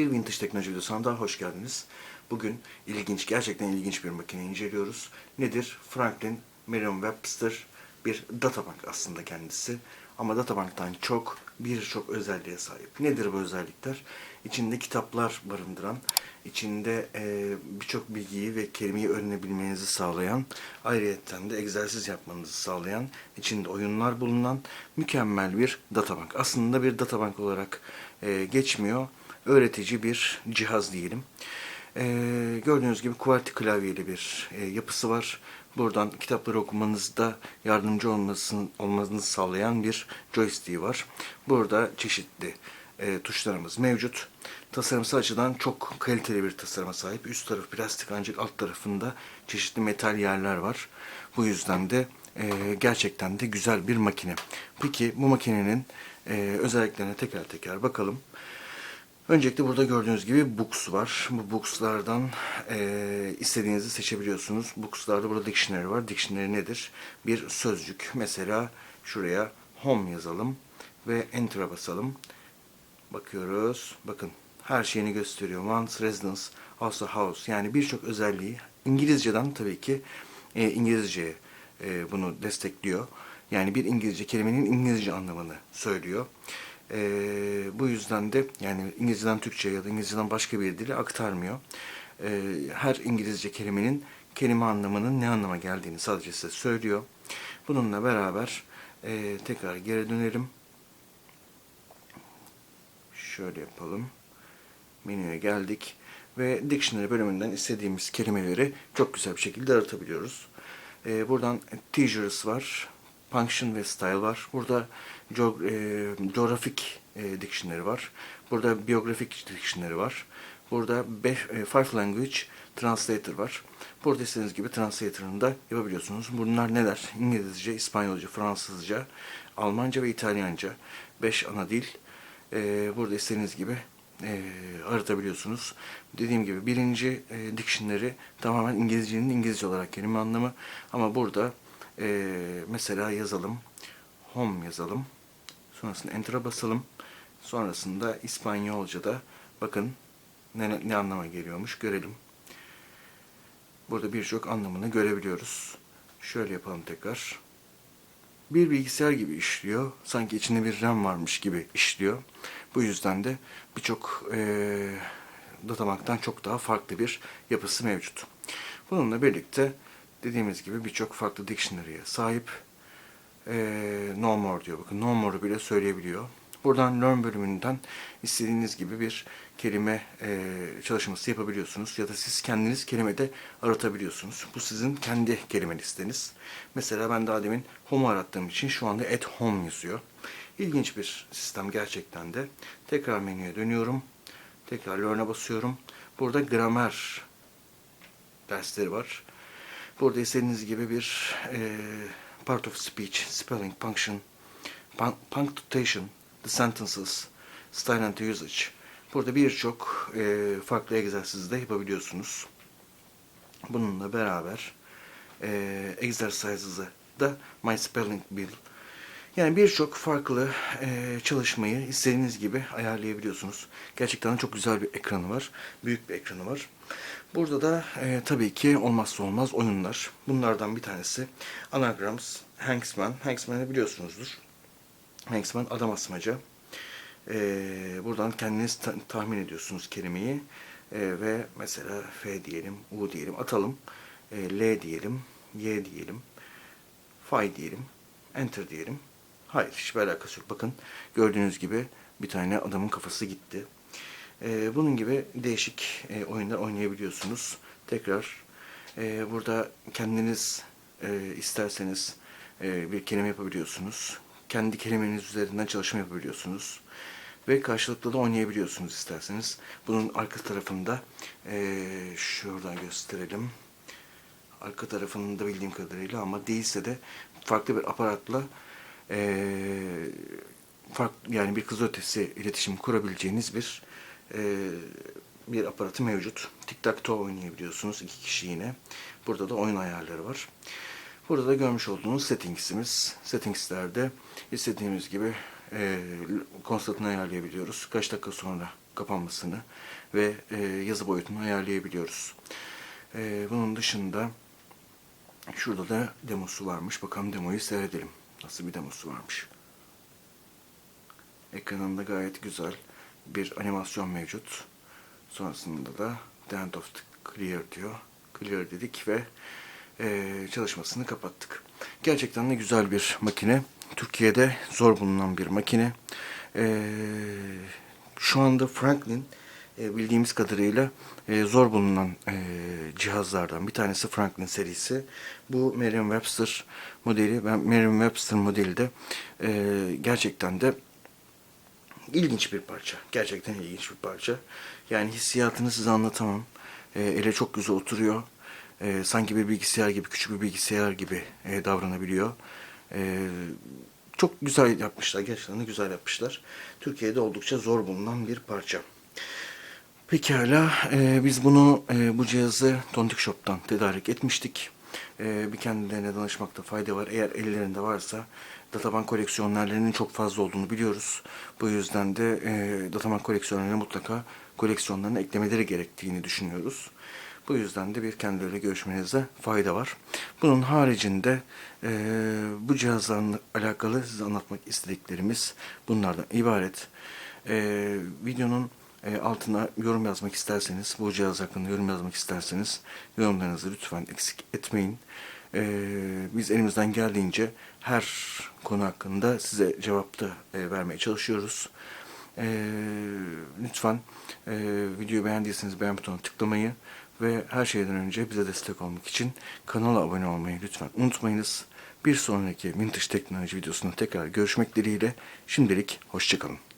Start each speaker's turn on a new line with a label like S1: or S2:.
S1: Bir Vintage Teknoloji videosuna daha hoş geldiniz. Bugün ilginç, gerçekten ilginç bir makine inceliyoruz. Nedir? Franklin Merriam-Webster bir databank aslında kendisi. Ama databanktan çok birçok özelliğe sahip. Nedir bu özellikler? İçinde kitaplar barındıran, içinde e, birçok bilgiyi ve kelimeyi öğrenebilmenizi sağlayan, ayrıyetten de egzersiz yapmanızı sağlayan, içinde oyunlar bulunan mükemmel bir databank. Aslında bir databank olarak e, geçmiyor. Öğretici bir cihaz diyelim. E, gördüğünüz gibi QWERTY klavyeli bir e, yapısı var. Buradan kitapları okumanızda yardımcı olmasını, olmanızı sağlayan bir joystick var. Burada çeşitli e, tuşlarımız mevcut. Tasarımsal açıdan çok kaliteli bir tasarıma sahip. Üst tarafı plastik ancak alt tarafında çeşitli metal yerler var. Bu yüzden de e, gerçekten de güzel bir makine. Peki bu makinenin e, özelliklerine teker teker bakalım. Öncelikle burada gördüğünüz gibi books var. Bu bookslardan e, istediğinizi seçebiliyorsunuz. Bookslarda burada dictionary var. Dictionary nedir? Bir sözcük. Mesela şuraya home yazalım ve enter'a basalım. Bakıyoruz. Bakın her şeyini gösteriyor. Once residence, also house. Yani birçok özelliği İngilizceden tabii ki e, İngilizceye e, bunu destekliyor. Yani bir İngilizce kelimenin İngilizce anlamını söylüyor. Ee, bu yüzden de yani İngilizceden Türkçe ya da İngilizceden başka bir dile aktarmıyor. Ee, her İngilizce kelimenin kelime anlamının ne anlama geldiğini sadece size söylüyor. Bununla beraber e, tekrar geri dönelim. Şöyle yapalım. Menüye geldik ve Dictionary bölümünden istediğimiz kelimeleri çok güzel bir şekilde aratabiliyoruz. Ee, buradan teasers var, function ve style var. Burada geog e, coğrafik e, dictionary var. Burada biyografik dictionary var. Burada beş, e, five language translator var. Burada istediğiniz gibi translator'ını da yapabiliyorsunuz. Bunlar neler? İngilizce, İspanyolca, Fransızca, Almanca ve İtalyanca. Beş ana dil. E, burada istediğiniz gibi e, aratabiliyorsunuz. Dediğim gibi birinci e, dictionary tamamen İngilizcenin İngilizce olarak kelime anlamı. Ama burada e, mesela yazalım. Home yazalım. Sonrasında Enter'a basalım. Sonrasında İspanyolca'da bakın ne, ne anlama geliyormuş görelim. Burada birçok anlamını görebiliyoruz. Şöyle yapalım tekrar. Bir bilgisayar gibi işliyor. Sanki içinde bir RAM varmış gibi işliyor. Bu yüzden de birçok e, databanktan çok daha farklı bir yapısı mevcut. Bununla birlikte dediğimiz gibi birçok farklı dictionary'e sahip. Ee, no more diyor. Bakın no more'u bile söyleyebiliyor. Buradan learn bölümünden istediğiniz gibi bir kelime e, çalışması yapabiliyorsunuz. Ya da siz kendiniz kelimede aratabiliyorsunuz. Bu sizin kendi kelime listeniz. Mesela ben daha demin home arattığım için şu anda at home yazıyor. İlginç bir sistem gerçekten de. Tekrar menüye dönüyorum. Tekrar learn'a basıyorum. Burada gramer dersleri var. Burada istediğiniz gibi bir e, part of speech, spelling, function, pun- punctuation, the sentences, style and usage. Burada birçok e, farklı egzersizi de yapabiliyorsunuz. Bununla beraber e, exercises'ı da My Spelling Bill. Yani birçok farklı e, çalışmayı istediğiniz gibi ayarlayabiliyorsunuz. Gerçekten çok güzel bir ekranı var. Büyük bir ekranı var. Burada da e, tabii ki olmazsa olmaz oyunlar. Bunlardan bir tanesi Anagrams, Hanksman. Hanksman'ı biliyorsunuzdur. Hanksman adam asmaca. E, buradan kendiniz ta- tahmin ediyorsunuz kelimeyi. E, ve mesela F diyelim, U diyelim atalım. E, L diyelim, Y diyelim, Fay diyelim, Enter diyelim. Hayır, hiçbir alakası yok. Bakın gördüğünüz gibi bir tane adamın kafası gitti. Ee, bunun gibi değişik e, oyunlar oynayabiliyorsunuz. Tekrar e, burada kendiniz e, isterseniz e, bir kelime yapabiliyorsunuz. Kendi kelimeniz üzerinden çalışma yapabiliyorsunuz. Ve karşılıklı da oynayabiliyorsunuz isterseniz. Bunun arka tarafında e, şuradan gösterelim. Arka tarafında bildiğim kadarıyla ama değilse de farklı bir aparatla e, farklı yani bir kız ötesi iletişim kurabileceğiniz bir e, bir aparatı mevcut. Tic Tac Toe oynayabiliyorsunuz iki kişi yine. Burada da oyun ayarları var. Burada da görmüş olduğunuz settings'imiz. Settings'lerde istediğimiz gibi e, konstatını ayarlayabiliyoruz. Kaç dakika sonra kapanmasını ve e, yazı boyutunu ayarlayabiliyoruz. E, bunun dışında şurada da demosu varmış. Bakalım demoyu seyredelim. Nasıl bir demosu varmış. Ekranında gayet güzel bir animasyon mevcut. Sonrasında da The End of the Clear diyor. Clear dedik ve e, çalışmasını kapattık. Gerçekten de güzel bir makine. Türkiye'de zor bulunan bir makine. E, şu anda Franklin e, bildiğimiz kadarıyla e, zor bulunan e, cihazlardan bir tanesi Franklin serisi. Bu Merriam-Webster modeli. Ben Merriam-Webster modeli de e, gerçekten de ilginç bir parça. Gerçekten ilginç bir parça. Yani hissiyatını size anlatamam. E, ele çok güzel oturuyor. E, sanki bir bilgisayar gibi, küçük bir bilgisayar gibi e, davranabiliyor. E, çok güzel yapmışlar. Gerçekten de güzel yapmışlar. Türkiye'de oldukça zor bulunan bir parça. Pekala, e, biz bunu, e, bu cihazı Tontik Shop'tan tedarik etmiştik. E, bir kendilerine danışmakta fayda var. Eğer ellerinde varsa databank koleksiyonlarlarının çok fazla olduğunu biliyoruz. Bu yüzden de e, databank koleksiyonlarına mutlaka koleksiyonlarına eklemeleri gerektiğini düşünüyoruz. Bu yüzden de bir kendileriyle görüşmenize fayda var. Bunun haricinde e, bu cihazlarla alakalı size anlatmak istediklerimiz bunlardan ibaret. E, videonun e, altına yorum yazmak isterseniz, bu cihaz hakkında yorum yazmak isterseniz yorumlarınızı lütfen eksik etmeyin. E, biz elimizden geldiğince her konu hakkında size cevap da e, vermeye çalışıyoruz. E, lütfen e, videoyu beğendiyseniz beğen butonuna tıklamayı ve her şeyden önce bize destek olmak için kanala abone olmayı lütfen unutmayınız. Bir sonraki Vintage Teknoloji videosunda tekrar görüşmek dileğiyle şimdilik hoşçakalın.